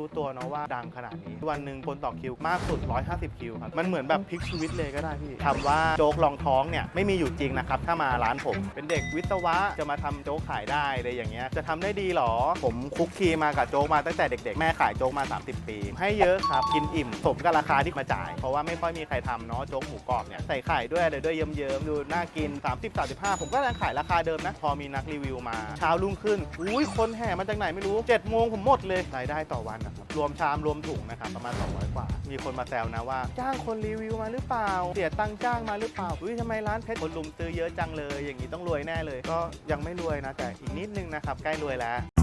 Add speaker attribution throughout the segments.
Speaker 1: รู้ตัวเนาะว่าดังขนาดนี้ วันหนึ่งคนต่อคิวมากสุด 150 คิวครับมันเหมือนแบบพลิกชีวิตเลยก็ได้พี่คำว่าโจ๊กลองท้องเนี่ยไม่มีอยู่จริงนะครับถ้ามาร้านผม เป็นเด็กวิศวะจะมาทำโจ๊กขายได้อะไรอย่างเงี้ยจะทำได้ดีหรอ ผมคุกคีมากับโจ๊กมาตั้งแต่เด็กๆ แม่ขายโจ๊กมา 30 ปี ให้เยอะครับกินอิ่มสมกับราคาที่มาจ่าย เพราะว่าไม่ค่อยมีใครทำเนาะโจ๊กหมูกรอบเนี่ยใส่ไข่ด้วยอะไรด้วยเยิ้มๆดูน่ากิน 30 35 ผมก็ยังขายราคาเดิมนะพอมีนักรีวิวมาเช้ารุ่งขึ้นอุ้ยคนแห่มาจากไหนไม่รู้7โมงผมหมดเลยรายได้ต่อวันนะครับรวมชามรวมถุงนะครับประมาณ 200 กว่า มีคนมาแซวนะว่า จ้างคนรีวิวมาหรือเปล่า เสียตังค์จ้างมาหรือเปล่าอุ้ยทำไมร้านเพชรคนลุมซื้อเยอะจังเลย อย่างนี้ต้องรวยแน่เลย ก็ยังไม่รวยนะแต่อีกนิดนึงนะครับใกล้รวยแล้ว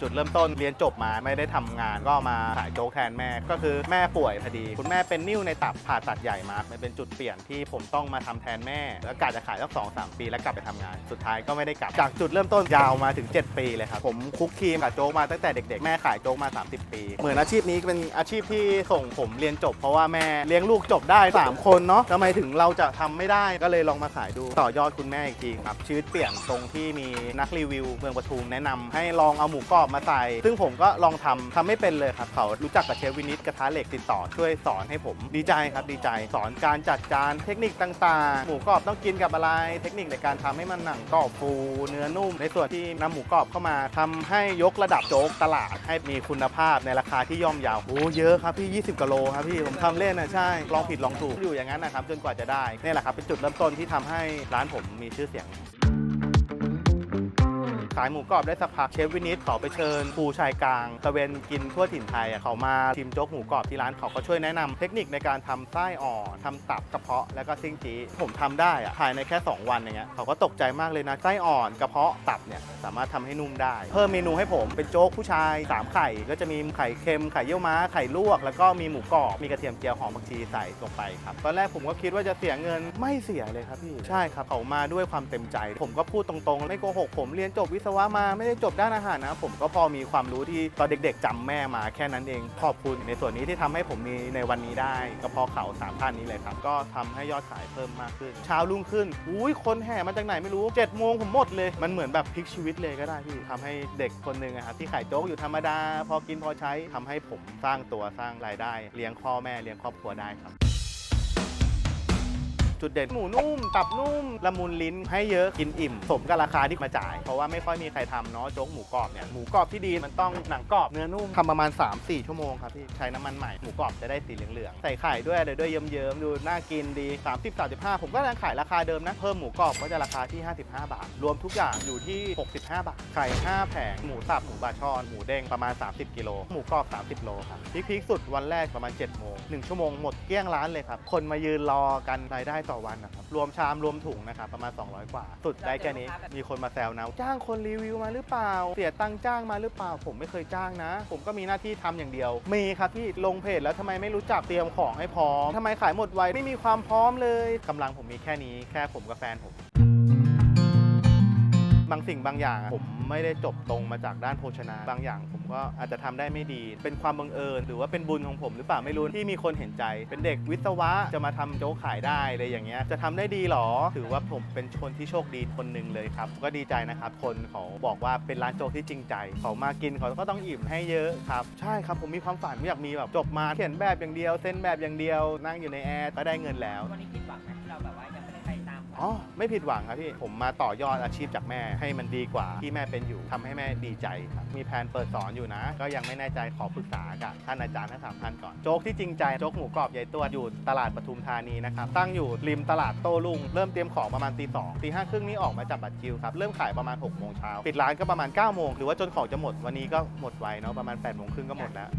Speaker 1: จุดเริ่มต้นเรียนจบมาไม่ได้ทำงานก็มาขายโจ๊กแทนแม่ ก็คือแม่ป่วยพอดี คุณแม่เป็นนิ่วในตับผ่าตัดใหญ่มากมันเป็นจุดเปลี่ยนที่ผมต้องมาทำแทนแม่ แล้วกะจะขายสักสองสามปีแล้วกลับไปทำงาน สุดท้ายก็ไม่ได้กลับ จากจุดเริ่มต้นยาวมาถึง 7 ปีเลยครับ ผมคุกคีมกับโจ๊กมาตั้งแต่เด็กๆ แม่ขายโจ๊กมา 30 ปี เหมือนอาชีพนี้เป็นอาชีพที่ส่งผมเรียนจบ เพราะว่าแม่เลี้ยงลูกจบได้ 3 คนเนาะทำไมถึงเราจะทำไม่ได้ก็เลยลองมาขายดูต่อยอดคุณแม่อีกทีครับชีวิตเปลี่ยนตรงที่มีนักรีวิวเมืองปทุมแนะนำให้ลองเอาหมูกรอบมาใส่ ซึ่งผมก็ลองทำทำไม่เป็นเลยครับเขารู้จักกับเชฟวินิตกระทะเหล็กติดต่อช่วยสอนให้ผมดีใจครับดีใจสอนการจัดจานเทคนิคต่าง ๆ หมูกรอบต้องกินกับอะไร เทคนิคในการทำให้มันหนังกรอบฟูเนื้อนุ่ม ในส่วนที่นำหมูกรอบเข้ามาทำให้ยกระดับโจ๊กตลาดให้มีคุณภาพในราคาที่ย่อมเยาวโอ้เยอะครับพี่ 20กิโลครับพี่ผมทำเล่นนะใช่ลองผิดลองถูกอยู่อย่างนั้นนะครับจนกว่าจะได้นี่แหละครับเป็นจุดเริ่มต้นที่ทำให้ร้านผมมีชื่อเสียง ขายหมูกรอบได้สักพักเชฟวินิตเขาไปเชิญครูชายกลางตะเวนกินทั่วถิ่นไทยเขามาชิมโจ๊กหมูกรอบที่ร้านเขาก็ช่วยแนะนำเทคนิคในการทำไส้อ่อนทำตับกระเพาะแล้วก็ซิ่งจีผมทำได้อะภายในแค่ 2 วันอย่างเงี้ยเขาก็ตกใจมากเลยนะไส้อ่อนกระเพาะตับเนี่ยสามารถทำให้นุ่มได้ เพิ่มเมนูให้ผมเป็นโจ๊กผู้ชายสามไข่ก็จะมีไข่เค็มไข่เยี่ยวม้าไข่ลวก แล้วก็มีหมูกรอบมีกระเทียมเจียวหอมผักชีใส่ลงไปครับตอนแรกผมก็คิดว่าจะเสียเงินไม่เสียเลยครับพี่ใช่ครับเขามาด้วยความเต็มใจ ผมก็พูดตรงๆไม่โกหกผมเรียนจบวิศวะมาไม่ได้จบด้านอาหารนะ ผมก็พอมีความรู้ที่ตอนเด็ก ๆจำแม่มาแค่นั้นเอง ขอบคุณในส่วนนี้ที่ทำให้ผมมีในวันนี้ได้ก็เพราะเขาสามท่านนี้เลยครับ ก็ทำให้ยอดขายเพิ่มมากขึ้นเช้ารุ่งขึ้นอุ้ยคนแห่มาจากไหนไม่รู้7จ็ดโมงผมหมดเลย มันเหมือนแบบพลิกชีวิตเลยก็ได้พี่ทำให้เด็กคนหนึ่งอะครับที่ขายโจ๊กอยู่ธรรมดา พอกินพอใช้ทำให้ผมสร้างตัวสร้างรายได้ เลี้ยงพ่อแม่เลี้ยงครอบครัวได้ครับ จุดเด่นหมูนุ่ม ตับนุ่ม ละมุนลิ้นให้เยอะกินอิ่ม สมกับราคาที่มาจ่าย เพราะว่าไม่ค่อยมีใครทำเนาะโจ๊กหมูกรอบเนี่ยหมูกรอบที่ดีมันต้องหนังกรอบเนื้อนุ่มทำประมาณ 3-4 ชั่วโมงครับพี่ใช้น้ำมันใหม่หมูกรอบจะได้สีเหลืองๆใส่ไข่ด้วยอะไรด้วยเยิ้มๆดูน่ากินดี 30-35 ผมก็ยังขายราคาเดิมนะเพิ่มหมูกรอบก็จะราคาที่ 55 บาท รวมทุกอย่างอยู่ที่ 65 บาทไข่5แผงหมูสับหมูบาช่อนหมูเด้งประมาณ 30 กิโลหมูกรอบ 30 โลครับพีคๆสุดวันแรกประมาณ7โมง1ชั่วโมงหมดเกลี้ยงร้านเลยครับคนมายืนรอกันรายได้ต่อวันนะครับ รวมชามรวมถุงนะครับประมาณ 200 กว่า สุดได้แค่นี้ มีคนมาแซวนะ จ้างคนรีวิวมาหรือเปล่า เสียตังค์จ้างมาหรือเปล่า ผมไม่เคยจ้างนะ ผมก็มีหน้าที่ทำอย่างเดียว มีครับที่ลงเพจแล้วทำไมไม่รู้จักเตรียมของให้พร้อมทำไมขายหมดไวไม่มีความพร้อมเลยกำลังผมมีแค่นี้แค่ผมกับแฟนผม บางสิ่งบางอย่างอะผมไม่ได้จบตรงมาจากด้านโภชนา บางอย่าง ผมก็อาจจะทำได้ไม่ดี เป็นความบังเอิญ หรือว่าเป็นบุญของผมหรือเปล่าไม่รู้ที่มีคนเห็นใจ เป็นเด็กวิศวะจะมาทำโจ๊กขายได้อะไรอย่างเงี้ยจะทำได้ดีหรอ ถือว่าผมเป็นคนที่โชคดีคนหนึ่งเลยครับ ก็ดีใจนะครับ คนเขาบอกว่าเป็นร้านโจ๊กที่จริงใจ เขามากินเขาก็ต้องอิ่มให้เยอะครับ ใช่ครับผมมีความฝันอยากมีแบบจบมาเขียนแบบอย่างเดียว เส้นแบบอย่างเดียว นั่งอยู่ในแอร์ก็ได้เงินแล้ว
Speaker 2: วันนี้ผิดหวังไหมที่เราแบบว่า
Speaker 1: อ๋อไม่ผิดหวังครับพี่ผมมาต่อยอดอาชีพจากแม่ให้มันดีกว่าที่แม่เป็นอยู่ทำให้แม่ดีใจครับมีแผนเปิดสอนอยู่นะ ก็ยังไม่แน่ใจขอปรึกษากับท่านอาจารย์ทั้งสามท่านก่อนโจ๊กที่จริงใจโจ๊กหมูกรอบใหญ่ตัวอยู่ตลาดปทุมธานีนะครับตั้งอยู่ริมตลาดโต้รุ่งเริ่มเตรียมของประมาณตีสองตีห้าครึ่งนี้ออกมาจับบัตรคิวครับเริ่มขายประมาณ6กโมงเช้าปิดร้านก็ประมาณ9ก้าโมงหรือว่าจนของจะหมดวันนี้ก็หมดไวเนาะประมาณ8ปดโมงครึ่งก็หมดแล้ว